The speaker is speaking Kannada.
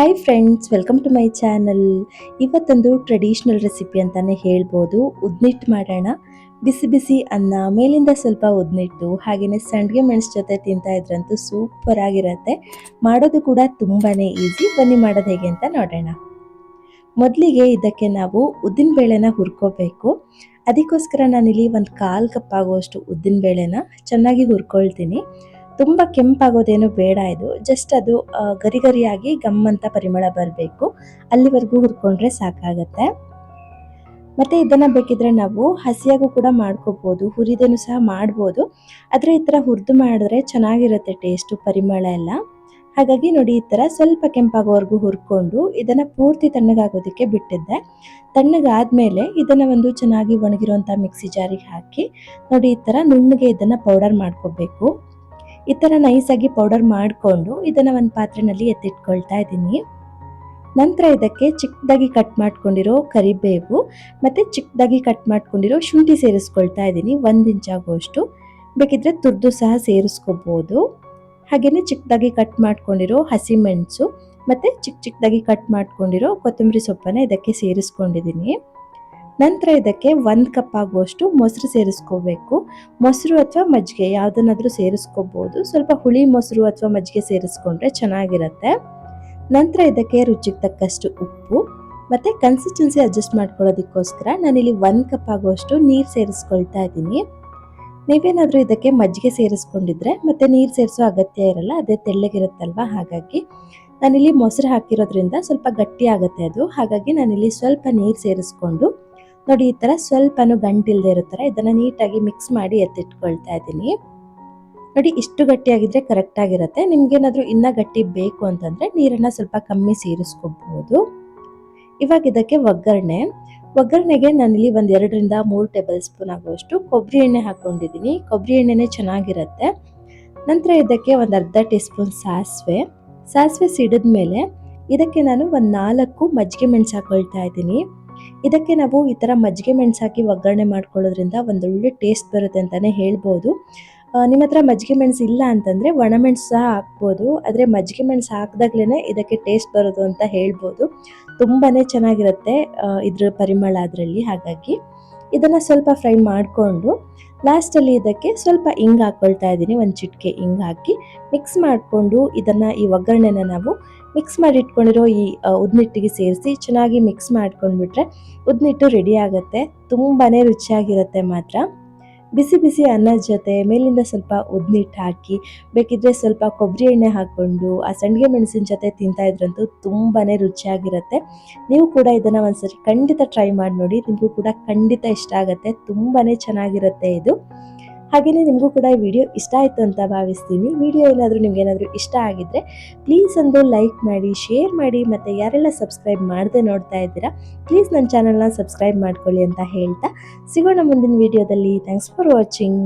Hi friends welcome to my channel ಇವತ್ತೊಂದು ಟ್ರೆಡಿಷ್ನಲ್ ರೆಸಿಪಿ ಅಂತಾನೆ ಹೇಳ್ಬೋದು. ಉದ್ನಿಟ್ಟು ಮಾಡೋಣ. ಬಿಸಿ ಬಿಸಿ ಅನ್ನ, ಮೇಲಿಂದ ಸ್ವಲ್ಪ ಉದ್ನಿಟ್ಟು ಹಾಗೆಯೇ ಸಂಡಿಗೆ ಮೆಣಸು ಜೊತೆ ತಿಂತಾ ಇದ್ರಂತೂ ಸೂಪರ್ ಆಗಿರುತ್ತೆ. ಮಾಡೋದು ಕೂಡ ತುಂಬಾ ಈಸಿ ಬನ್ನಿ ಮಾಡೋದು ಹೇಗೆ ಅಂತ ನೋಡೋಣ. ಮೊದಲಿಗೆ ಇದಕ್ಕೆ ನಾವು ಉದ್ದಿನ ಬೇಳೆನ ಹುರ್ಕೋಬೇಕು. ಅದಕ್ಕೋಸ್ಕರ ನಾನಿಲ್ಲಿ ಒಂದು ಕಾಲು ಕಪ್ ಆಗುವಷ್ಟು ಉದ್ದಿನ ಬೇಳೆನ ಚೆನ್ನಾಗಿ ಹುರ್ಕೊಳ್ತೀನಿ. ತುಂಬ ಕೆಂಪಾಗೋದೇನು ಬೇಡ ಇದು. ಜಸ್ಟ್ ಅದು ಗರಿ ಗರಿಯಾಗಿ ಗಮ್ಮಂತ ಪರಿಮಳ ಬರಬೇಕು. ಅಲ್ಲಿವರೆಗೂ ಹುರ್ಕೊಂಡ್ರೆ ಸಾಕಾಗತ್ತೆ. ಮತ್ತೆ ಇದನ್ನ ಬೇಕಿದ್ರೆ ನಾವು ಹಸಿಯಾಗೂ ಕೂಡ ಮಾಡ್ಕೋಬೋದು, ಹುರಿದೇನು ಸಹ ಮಾಡ್ಬೋದು. ಆದರೆ ಈ ಥರ ಹುರಿದು ಮಾಡಿದ್ರೆ ಚೆನ್ನಾಗಿರುತ್ತೆ ಟೇಸ್ಟು ಪರಿಮಳ ಎಲ್ಲ. ಹಾಗಾಗಿ ನೋಡಿ ಈ ಥರ ಸ್ವಲ್ಪ ಕೆಂಪಾಗೋವರೆಗೂ ಹುರ್ಕೊಂಡು ಇದನ್ನ ಪೂರ್ತಿ ತಣ್ಣಗಾಗೋದಕ್ಕೆ ಬಿಟ್ಟಿದ್ದೆ. ತಣ್ಣಗಾದಮೇಲೆ ಇದನ್ನ ಒಂದು ಚೆನ್ನಾಗಿ ಒಣಗಿರುವಂಥ ಮಿಕ್ಸಿ ಜಾರಿಗೆ ಹಾಕಿ ನೋಡಿ ಈ ಥರ ನುಣ್ಣಗೆ ಇದನ್ನ ಪೌಡರ್ ಮಾಡ್ಕೋಬೇಕು. ಈ ಥರ ನೈಸಾಗಿ ಪೌಡರ್ ಮಾಡಿಕೊಂಡು ಇದನ್ನು ಒಂದು ಪಾತ್ರೆನಲ್ಲಿ ಎತ್ತಿಟ್ಕೊಳ್ತಾ ಇದ್ದೀನಿ. ನಂತರ ಇದಕ್ಕೆ ಚಿಕ್ಕದಾಗಿ ಕಟ್ ಮಾಡ್ಕೊಂಡಿರೋ ಕರಿಬೇವು ಮತ್ತು ಚಿಕ್ಕದಾಗಿ ಕಟ್ ಮಾಡ್ಕೊಂಡಿರೋ ಶುಂಠಿ ಸೇರಿಸ್ಕೊಳ್ತಾ ಇದ್ದೀನಿ, ಒಂದು ಇಂಚ್ ಆಗುವಷ್ಟು ಬೇಕಿದ್ರೆ ತುರ್ದು ಸಹ ಸೇರಿಸ್ಕೋಬೋದು. ಹಾಗೆಯೇ ಚಿಕ್ಕದಾಗಿ ಕಟ್ ಮಾಡ್ಕೊಂಡಿರೋ ಹಸಿಮೆಣಸು ಮತ್ತು ಚಿಕ್ಕ ಚಿಕ್ಕದಾಗಿ ಕಟ್ ಮಾಡ್ಕೊಂಡಿರೋ ಕೊತ್ತಂಬರಿ ಸೊಪ್ಪನ್ನು ಇದಕ್ಕೆ ಸೇರಿಸ್ಕೊಂಡಿದ್ದೀನಿ. ನಂತರ ಇದಕ್ಕೆ ಒಂದು ಕಪ್ ಆಗುವಷ್ಟು ಮೊಸರು ಸೇರಿಸ್ಕೋಬೇಕು. ಮೊಸರು ಅಥವಾ ಮಜ್ಜಿಗೆ ಯಾವುದನ್ನಾದರೂ ಸೇರಿಸ್ಕೋಬೋದು. ಸ್ವಲ್ಪ ಹುಳಿ ಮೊಸರು ಅಥವಾ ಮಜ್ಜಿಗೆ ಸೇರಿಸ್ಕೊಂಡ್ರೆ ಚೆನ್ನಾಗಿರುತ್ತೆ. ನಂತರ ಇದಕ್ಕೆ ರುಚಿಗೆ ತಕ್ಕಷ್ಟು ಉಪ್ಪು ಮತ್ತು ಕನ್ಸಿಸ್ಟೆನ್ಸಿ ಅಡ್ಜಸ್ಟ್ ಮಾಡ್ಕೊಳ್ಳೋದಕ್ಕೋಸ್ಕರ ನಾನಿಲ್ಲಿ ಒಂದು ಕಪ್ ಆಗುವಷ್ಟು ನೀರು ಸೇರಿಸ್ಕೊಳ್ತಾ ಇದ್ದೀನಿ. ನೀವೇನಾದರೂ ಇದಕ್ಕೆ ಮಜ್ಜಿಗೆ ಸೇರಿಸ್ಕೊಂಡಿದ್ರೆ ಮತ್ತು ನೀರು ಸೇರಿಸೋ ಅಗತ್ಯ ಇರಲ್ಲ, ಅದೇ ತೆಳ್ಳಗಿರುತ್ತಲ್ವ? ಹಾಗಾಗಿ ನಾನಿಲ್ಲಿ ಮೊಸರು ಹಾಕಿರೋದ್ರಿಂದ ಸ್ವಲ್ಪ ಗಟ್ಟಿ ಆಗುತ್ತೆ ಅದು. ಹಾಗಾಗಿ ನಾನಿಲ್ಲಿ ಸ್ವಲ್ಪ ನೀರು ಸೇರಿಸ್ಕೊಂಡು ನೋಡಿ ಈ ಥರ ಸ್ವಲ್ಪನೂ ಗಂಟಿಲ್ದೇ ಇರೋ ಇದನ್ನು ನೀಟಾಗಿ ಮಿಕ್ಸ್ ಮಾಡಿ ಎತ್ತಿಟ್ಕೊಳ್ತಾ ಇದ್ದೀನಿ. ನೋಡಿ ಇಷ್ಟು ಗಟ್ಟಿಯಾಗಿದ್ರೆ ಕರೆಕ್ಟ್ ಆಗಿರುತ್ತೆ. ಇನ್ನೂ ಗಟ್ಟಿ ಬೇಕು ಅಂತಂದ್ರೆ ನೀರನ್ನ ಸ್ವಲ್ಪ ಕಮ್ಮಿ ಸೇರಿಸ್ಕೋಬಹುದು ಇವಾಗ ಇದಕ್ಕೆ ಒಗ್ಗರಣೆ. ಒಗ್ಗರಣೆಗೆ ನಾನಿಲ್ಲಿ ಒಂದು ಎರಡರಿಂದ ಮೂರು ಟೇಬಲ್ ಸ್ಪೂನ್ ಆಗುವಷ್ಟು ಕೊಬ್ಬರಿ ಎಣ್ಣೆ ಹಾಕೊಂಡಿದ್ದೀನಿ ಕೊಬ್ಬರಿ ಎಣ್ಣೆನೇ ಚೆನ್ನಾಗಿರುತ್ತೆ. ನಂತರ ಇದಕ್ಕೆ ಒಂದು ಅರ್ಧ ಟೀ ಸ್ಪೂನ್ ಸಾಸಿವೆ. ಸಾಸಿವೆ ಸಿಡಿದ ಮೇಲೆ ಇದಕ್ಕೆ ನಾನು ಒಂದು ನಾಲ್ಕು ಮಜ್ಜಿಗೆ ಮೆಣಸು ಹಾಕೊಳ್ತಾ ಇದ್ದೀನಿ. ಇದಕ್ಕೆ ನಾವು ಈ ಥರ ಮಜ್ಜಿಗೆ ಮೆಣಸು ಹಾಕಿ ಒಗ್ಗರಣೆ ಮಾಡ್ಕೊಳ್ಳೋದ್ರಿಂದ ಒಂದೊಳ್ಳೆ ಟೇಸ್ಟ್ ಬರುತ್ತೆ ಅಂತಲೇ ಹೇಳ್ಬೋದು. ನಿಮ್ಮ ಹತ್ರ ಮಜ್ಜಿಗೆ ಮೆಣಸು ಇಲ್ಲ ಅಂತಂದರೆ ಒಣಮೆಣಸು ಸಹ ಹಾಕ್ಬೋದು. ಆದರೆ ಮಜ್ಜಿಗೆ ಮೆಣಸು ಹಾಕಿದಾಗ್ಲೇ ಇದಕ್ಕೆ ಟೇಸ್ಟ್ ಬರೋದು ಅಂತ ಹೇಳ್ಬೋದು. ತುಂಬಾ ಚೆನ್ನಾಗಿರುತ್ತೆ ಇದ್ರ ಪರಿಮಳ ಅದರಲ್ಲಿ ಹಾಗಾಗಿ. ಇದನ್ನು ಸ್ವಲ್ಪ ಫ್ರೈ ಮಾಡಿಕೊಂಡು ಲಾಸ್ಟಲ್ಲಿ ಇದಕ್ಕೆ ಸ್ವಲ್ಪ ಹಿಂಗ್ ಹಾಕ್ಕೊಳ್ತಾ ಇದ್ದೀನಿ. ಒಂದು ಚಿಟಿಕೆ ಹಿಂಗ್ ಹಾಕಿ ಮಿಕ್ಸ್ ಮಾಡಿಕೊಂಡು ಇದನ್ನು ಈ ಒಗ್ಗರಣೆನ ನಾವು ಮಿಕ್ಸ್ ಮಾಡಿ ಇಟ್ಕೊಂಡಿರೋ ಈ ಉದ್ನಿಟ್ಟಿಗೆ ಸೇರಿಸಿ ಚೆನ್ನಾಗಿ ಮಿಕ್ಸ್ ಮಾಡ್ಕೊಂಡ್ಬಿಟ್ರೆ ಉದ್ನಿಟ್ಟು ರೆಡಿ ಆಗುತ್ತೆ. ತುಂಬಾ ರುಚಿಯಾಗಿರುತ್ತೆ ಮಾತ್ರ. ಬಿಸಿ ಬಿಸಿ ಅನ್ನದ ಜೊತೆ ಮೇಲಿಂದ ಸ್ವಲ್ಪ ಉದ್ನಿಟ್ಟು ಹಾಕಿ, ಬೇಕಿದ್ರೆ ಸ್ವಲ್ಪ ಕೊಬ್ಬರಿ ಎಣ್ಣೆ ಹಾಕ್ಕೊಂಡು ಆ ಸಂಡಿಗೆ ಮೆಣಸಿನ ಜೊತೆ ತಿಂತಾ ಇದ್ರಂತೂ ತುಂಬಾ ರುಚಿಯಾಗಿರುತ್ತೆ. ನೀವು ಕೂಡ ಇದನ್ನು ಒಂದ್ಸರಿ ಖಂಡಿತ ಟ್ರೈ ಮಾಡಿ ನೋಡಿ ನಿಮಗೂ ಕೂಡ ಖಂಡಿತ ಇಷ್ಟ ಆಗುತ್ತೆ ತುಂಬಾ ಚೆನ್ನಾಗಿರುತ್ತೆ ಇದು. ಹಾಗೆಯೇ ನಿಮಗೂ ಕೂಡ ಈ ವಿಡಿಯೋ ಇಷ್ಟ ಆಯಿತು ಅಂತ ಭಾವಿಸ್ತೀನಿ. ವಿಡಿಯೋ ಏನಾದರೂ ನಿಮ್ಗೇನಾದರೂ ಇಷ್ಟ ಆಗಿದ್ದರೆ ಪ್ಲೀಸ್ ಒಂದು ಲೈಕ್ ಮಾಡಿ ಶೇರ್ ಮಾಡಿ, ಮತ್ತು ಯಾರೆಲ್ಲ ಸಬ್ಸ್ಕ್ರೈಬ್ ಮಾಡದೆ ನೋಡ್ತಾ ಇದ್ದೀರಾ ಪ್ಲೀಸ್ ನನ್ನ ಚಾನಲ್ನ ಸಬ್ಸ್ಕ್ರೈಬ್ ಮಾಡ್ಕೊಳ್ಳಿ ಅಂತ ಹೇಳ್ತಾ ಸಿಗೋಣ ಮುಂದಿನ ವಿಡಿಯೋದಲ್ಲಿ. Thanks for watching